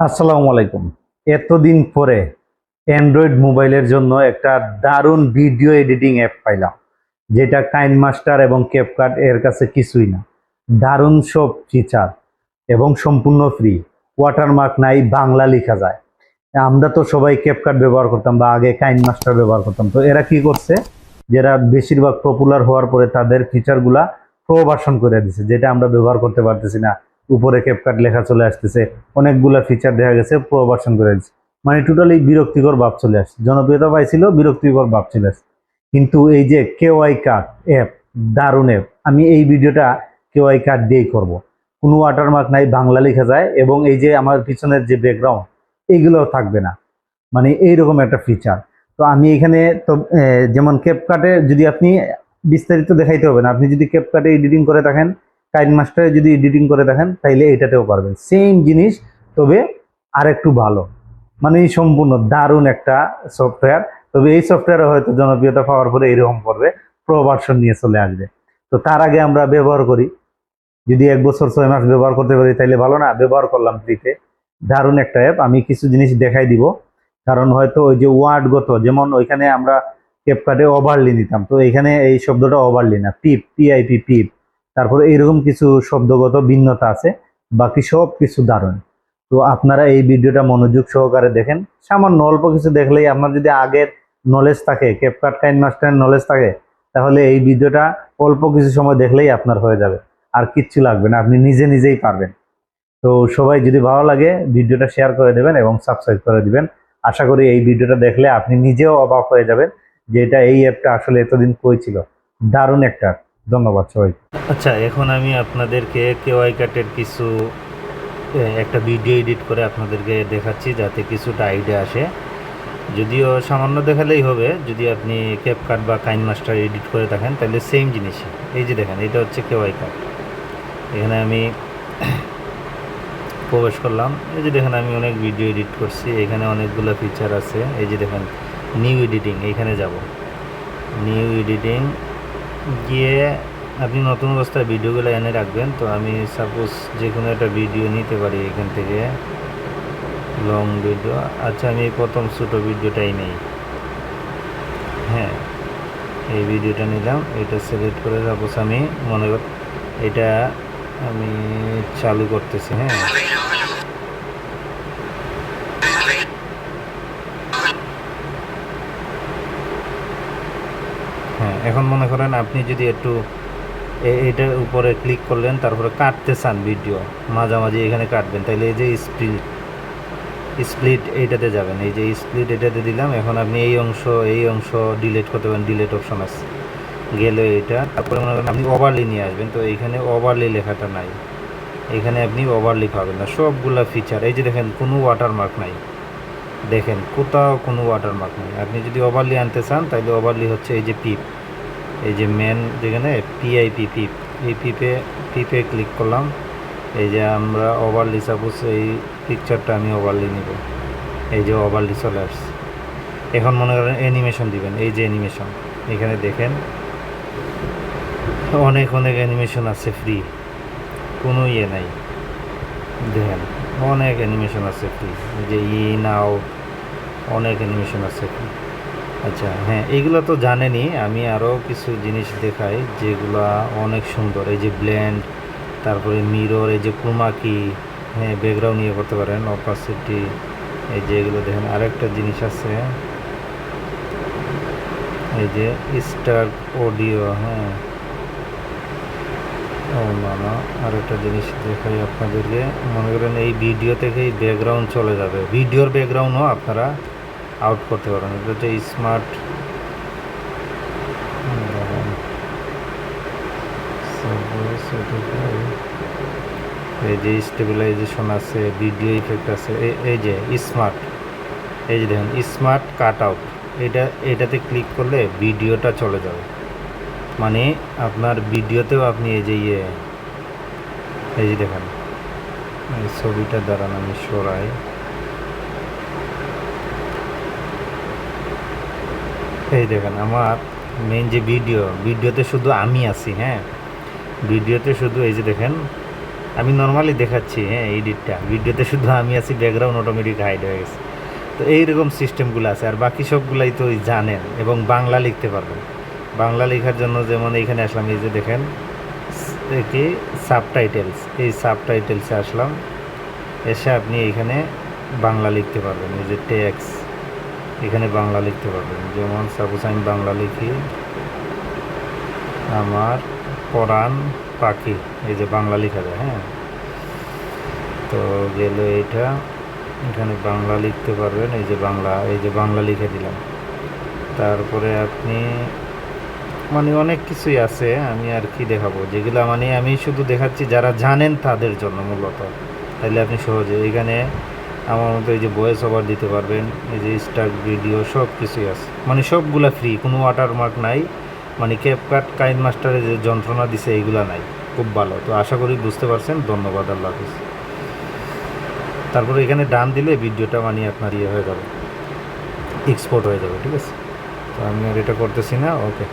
আসসালামু আলাইকুম। এতদিন পরে অ্যান্ড্রয়েড মোবাইলের জন্য একটা দারুণ ভিডিও এডিটিং অ্যাপ পাইলাম, যেটা কাইন মাস্টার এবং ক্যাপকাট এর কাছে কিছুই না। দারুণ সব ফিচার এবং সম্পূর্ণ ফ্রি ওয়াটারমার্ক নাই, বাংলা লেখা যায়। আমরা তো সবাই ক্যাপকাট ব্যবহার করতাম বা আগে কাইন মাস্টার ব্যবহার করতাম। তো এরা কি করছে? যারা বেশিরভাগ পপুলার হওয়ার পরে তাদের ফিচারগুলা প্রবাসন করে দিছে, যেটা আমরা ব্যবহার করতে পারতেছি না। উপরে ক্যাপকাট লেখা চলে আসতেছে, অনেকগুলা ফিচার দেখা গেছে প্রবাসন করে দিচ্ছে মানে টোটালি বিরক্তিকর ভাব চলে আসছে। জনপ্রিয়তা পাইছিল, বিরক্তিকর ভাব চলে আসছে। কিন্তু এই যে কেওয়াই কার্ড অ্যাপ দারুণ অ্যাপ আমি এই ভিডিওটা কেওয়াই কার্ড দিয়েই করব। কোনো ওয়াটারমার্ক নাই, বাংলা লেখা যায় এবং এই যে আমার পিছনের যে ব্যাকগ্রাউন্ড এইগুলোও থাকবে না। মানে এইরকম একটা ফিচার তো আমি এখানে, তো যেমন ক্যাপকাটে যদি আপনি বিস্তারিত দেখাইতে হবে না, আপনি যদি ক্যাপকাটে এডিটিং করে থাকেন কাইন মাস্টারে যদি এডিটিং করে দেখেন, তাইলে এটাতেও পারবেন। সেম জিনিস, তবে আর একটু ভালো। মানে এই সম্পূর্ণ দারুণ একটা সফটওয়্যার তবে এই সফটওয়্যারে হয়তো জনপ্রিয়তা পাওয়ার পরে এরকম করবে প্রো ভার্সন নিয়ে চলে আসবে। তো তার আগে আমরা ব্যবহার করি। যদি এক বছর ছয় মাস ব্যবহার করতে পারি, তাইলে ভালো না, ব্যবহার করলাম ফ্রিতে। দারুণ একটা অ্যাপ আমি কিছু জিনিস দেখাই দিব। কারণ হয়তো ওই যে ওয়ার্ডগত, যেমন ওইখানে আমরা ক্যাপকাটে ওভারলি নিতাম। তো এখানে এই শব্দটা ওভারলি না পিপ পিআইপি পিপ তারপরে এইরকম কিছু শব্দগত ভিন্নতা আছে, বাকি সব কিছু দারুণ। তো আপনারা এই ভিডিওটা মনোযোগ সহকারে দেখেন। সামান্য অল্প কিছু দেখলেই আপনার যদি আগের নলেজ থাকে ক্যাপকাট কাইন মাস্টারের নলেজ থাকে, তাহলে এই ভিডিওটা অল্প কিছু সময় দেখলেই আপনার হয়ে যাবে। আর কিচ্ছু লাগবে না, আপনি নিজে নিজেই পারবেন। তো সবাই যদি ভালো লাগে, ভিডিওটা শেয়ার করে দেবেন এবং সাবস্ক্রাইব করে দিবেন। আশা করি এই ভিডিওটা দেখলে আপনি নিজেও অবাক হয়ে যাবেন যে এটা এই অ্যাপটা আসলে এতদিন কই ছিল। দারুণ একটা। ধন্যবাদ সবাই। আচ্ছা এখন আমি আপনাদেরকে কেওয়াই কাটের কিছু একটা ভিডিও এডিট করে আপনাদেরকে দেখাচ্ছি যাতে কিছুটা আইডিয়া আসে। যদিও সামান্য দেখালেই হবে, যদি আপনি ক্যাপকাট বা কাইন মাস্টার এডিট করে থাকেন তাহলে সেম জিনিস। এই যে দেখেন, এটা হচ্ছে কেওয়াই কাট এখানে আমি প্রবেশ করলাম। এই যে দেখেন, আমি অনেক ভিডিও এডিট করছি। এখানে অনেকগুলো ফিচার আছে। এই যে দেখেন নিউ এডিটিং এইখানে যাব। নিউ এডিটিং গিয়ে আপনি নতুন অবস্থায় ভিডিওগুলো এনে রাখবেন, তো আমি সাপোজ যে কোনো একটা ভিডিও নিতে পারি এখান থেকে লং ভিডিও আচ্ছা আমি প্রথম ছোটো ভিডিওটাই নেই। হ্যাঁ এই ভিডিওটা নিলাম, এটা সিলেক্ট করে সাপোজ আমি মনে কর, এটা আমি চালু করতেছি হ্যাঁ। হ্যাঁ এখন মনে করেন আপনি যদি একটু এটার উপরে ক্লিক করলেন, তারপরে কাটতে চান ভিডিও মাঝামাঝি এখানে কাটবেন তাহলে এই যে স্প্লিট স্প্লিট এইটাতে যাবেন, এই যে স্প্লিট এটাতে দিলাম, এখন আপনি এই অংশ এই অংশ ডিলেট করতে পারেন ডিলেট অপশন আছে। গেলে এটা, তারপরে মনে করেন আপনি ওভারলি নিয়ে আসবেন, তো এইখানে ওভারলি লেখাটা নাই, এখানে আপনি ওভারলি পাবেন না, সবগুলা ফিচার এই যে দেখেন কোনো ওয়াটারমার্ক নাই। দেখেন, কোথাও কোনো ওয়াটারমার্ক নেই। আপনি যদি ওভারলি আনতে চান, তাহলে ওভারলি হচ্ছে এই যে পিপ এই যে মেন যেখানে পিআইপি পিপ এই পিপে পিপে ক্লিক করলাম। এই যে আমরা ওভারলি সাপোজ এই পিকচারটা আমি ওভারলি নিব। এই যে ওভারলি চলে এখন মনে করেন অ্যানিমেশন দিবেন, এই যে অ্যানিমেশন এখানে দেখেন, অনেক অনেক অ্যানিমেশন আছে ফ্রি কোনো ইয়ে নাই। দেখেন। অনেক অ্যানিমেশন আছে ফ্রি যে ই নাও, অনেক অ্যানিমেশন আছে free। আচ্ছা হ্যাঁ এইগুলো তো জানেনই আমি আরও কিছু জিনিস দেখাই যেগুলো অনেক সুন্দর। এই যে ব্ল্যান্ড তারপরে মিরর এই যে কুমাকি হ্যাঁ ব্যাকগ্রাউন্ড নিয়ে করতে পারেন অপাসিটি এই যে এগুলো দেখেন। আরেকটা জিনিস আছে, এই যে স্টার অডিও হ্যাঁ। না না আরেকটা জিনিস দেখাই আপনাদেরকে। মনে করেন এই ভিডিও থেকেই ব্যাকগ্রাউন্ড চলে যাবে। ভিডিওর ব্যাকগ্রাউন্ডও আপনারা আউট করতে পারেন এটা হচ্ছে স্মার্ট এই যে স্টেবিলাইজেশন আছে ভিডিও ইফেক্ট আছে এই যে স্মার্ট এই যে দেখেন স্মার্ট কাট আউট এটা, এটাতে ক্লিক করলে ভিডিওটা চলে যাবে। মানে আপনার ভিডিওতেও আপনি এই যে ইয়ে এই যে দেখেন, এই ছবিটা দ্বারা আমি সরাই। এই দেখেন আমার মেন যে ভিডিও, ভিডিওতে শুধু আমি আছি হ্যাঁ? ভিডিওতে শুধু এই যে দেখেন, আমি নর্মালি দেখাচ্ছি হ্যাঁ এডিটটা ভিডিওতে শুধু আমি আছি ব্যাকগ্রাউন্ড অটোমেটিক হাইড হয়ে গেছে। তো এইরকম সিস্টেমগুলো আছে, আর বাকি সবগুলাই তো জানেন এবং বাংলা লিখতে পারবেন। বাংলা লেখার জন্য যেমন এইখানে আসলাম, এই যে দেখেন কি সাবটাইটেলস এই সাবটাইটেলসে আসলাম, এসে আপনি এইখানে বাংলা লিখতে পারবেন, এই যে টেক্স এখানে বাংলা লিখতে পারবেন। যেমন সাপোজ আমি বাংলা লিখি, আমার পরাণ পাখি, এই যে বাংলা লেখা যায় হ্যাঁ? তো গেল এটা, এখানে বাংলা লিখতে পারবেন, এই যে বাংলা, এই যে বাংলা লিখে দিলাম। তারপরে আপনি মানে অনেক কিছুই আছে, আমি আর কি দেখাবো। যেগুলো মানে আমি শুধু দেখাচ্ছি যারা জানেন তাদের জন্য মূলত। তাহলে আপনি সহজে এখানে আমার মতো এই যে ভয়েস ওভার দিতে পারবেন, এই যে স্টার্ট ভিডিও সব কিছুই আছে। মানে সবগুলা ফ্রি কোনো ওয়াটারমার্ক নাই। মানে ক্যাপকাট কাইন মাস্টারের যে যন্ত্রণা দিছে এইগুলা নাই। খুব ভালো। তো আশা করি বুঝতে পারছেন। ধন্যবাদ, আল্লাহ হাফিজ। তারপরে এখানে ডান দিলে ভিডিওটা মানে আপনার ইয়ে হয়ে যাবে। এক্সপোর্ট হয়ে যাবে, ঠিক আছে? তো আমি আর এটা করতেছি না ওকে